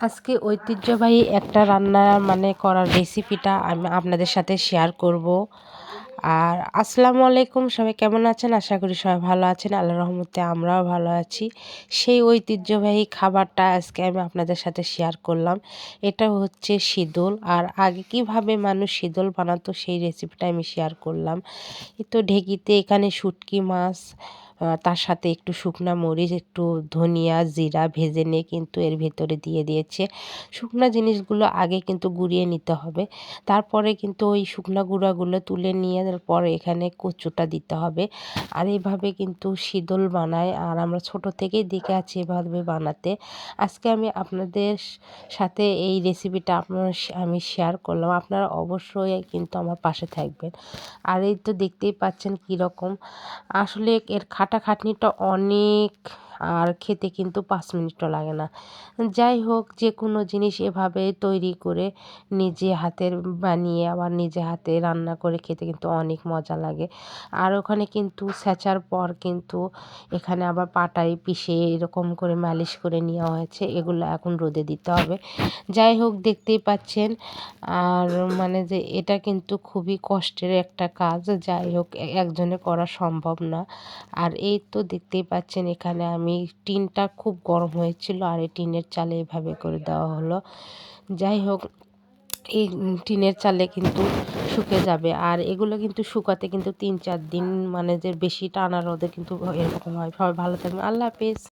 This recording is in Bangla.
আজকে ঐতিহ্যবাহী একটা রান্না মানে করার রেসিপিটা আমি আপনাদের সাথে শেয়ার করব। আর আসসালামু আলাইকুম, সবাই কেমন আছেন? আশা করি সবাই ভালো আছেন। আল্লাহ রহমতে আমরাও ভালো আছি। সেই ঐতিহ্যবাহী খাবারটা আজকে আমি আপনাদের সাথে শেয়ার করলাম। এটা হচ্ছে শীতল আর আগে কীভাবে মানুষ শীতল বানাতো সেই রেসিপিটা আমি শেয়ার করলাম। তো ঢেকিতে এখানে শুটকি মাছ তার সাথে একটু শুকনা মরিচ, একটু ধনিয়া, জিরা ভেজে নিয়ে কিন্তু এর ভেতরে দিয়ে দিয়েছে। শুকনো জিনিসগুলো আগে কিন্তু গুঁড়িয়ে নিতে হবে। তারপরে কিন্তু ওই শুকনা গুঁড়াগুলো তুলে নিয়ে পরে এখানে কচুটা দিতে হবে। আর এইভাবে কিন্তু শীতল বানায়। আর আমরা ছোট থেকেই দেখে আছি এভাবে বানাতে। আজকে আমি আপনাদের সাথে এই রেসিপিটা আপনার আমি শেয়ার করলাম। আপনারা অবশ্যই কিন্তু আমার পাশে থাকবেন। আর এই তো দেখতেই পাচ্ছেন কীরকম। আসলে এর খাটা খাটনিটা অনেক আর খেতে কিন্তু পাঁচ মিনিটও লাগে না। যাই হোক যে কোনো জিনিস এভাবে তৈরি করে নিজে হাতের বানিয়ে, আবার নিজে হাতে রান্না করে খেতে কিন্তু অনেক মজা লাগে। আর ওখানে কিন্তু স্যাঁচার পর কিন্তু এখানে আবার পাটায় পিষে এরকম করে মালিশ করে নেওয়া হয়েছে, এগুলো এখন রোদে দিতে হবে। যাই হোক, দেখতেই পাচ্ছেন, আর মানে যে এটা কিন্তু খুবই কষ্টের একটা কাজ, যাই হোক একজনে করা সম্ভব না। আর এই তো দেখতেই পাচ্ছেন, এখানে আমি টিনটা খুব গরম হয়েছিল আর এই টিনের চালে এভাবে করে দেওয়া হলো। যাই হোক, এই টিনের চালে কিন্তু শুকে যাবে আর এগুলো কিন্তু শুকাতে কিন্তু তিন চার দিন মানে যে বেশি টানা রোদে কিন্তু এরকম হয়। সবাই ভালো থাকবে আল্লাহ হাফিজ।